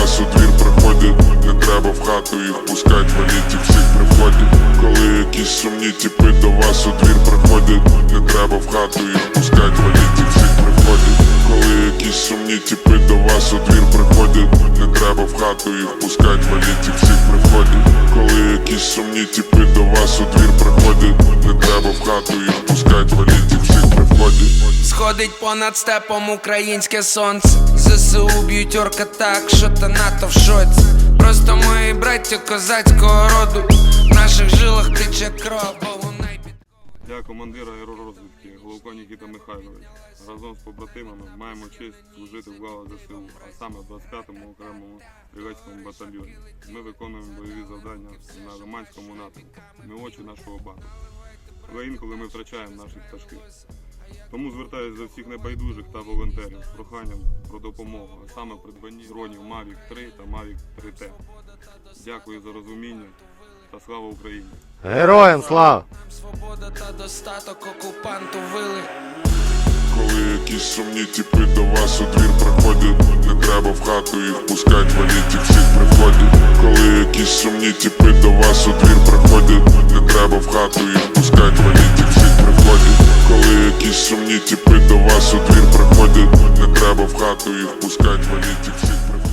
вас у двір приходять, не треба в хату їх пускать, валіть їх всіх приходять. Коли якісь сумні тіпи до вас у двір приходять, не треба в хату їх пускать, валіть їх всіх приходять. Коли якісь сумні тіпи до вас у двір приходять, не треба в хату їх пускать, валіть їх всіх приходять. Коли якісь сумні тіпи до вас у двір приходять, не треба в хату їх пускать, Сходить понад степом українське сонце. ЗСУ б'ють орка так, що та НАТО в шоці. Просто мої браття козацького роду. В наших жилах тече кров, бо лунай під. Я командир аеророзвідки Головко Нікіта Михайлович. Разом з побратимами маємо честь служити в лавах ЗСУ, а саме в 25-му окремому стрілецькому батальйоні. Ми виконуємо бойові завдання на Лиманському напрямку. Ми очі нашого бату. Але інколи ми втрачаємо наших пташків. Тому звертаюся до всіх небайдужих та волонтерів з проханням про допомогу, а саме придбанні дронів Mavic 3 та Mavic 3T. Дякую за розуміння та слава Україні! Героям слава! Свобода та достаток окупанту вили. Коли якісь сумні тіпи до вас у двір приходять, не треба в хату їх пускать, валіть їх всіх приходять. Коли якісь сумні тіпи до вас у двір приходять, не треба в хату їх пускать, валіть тіпи до вас у двір приходять, не треба в хату їх пускать, валіть їх всіх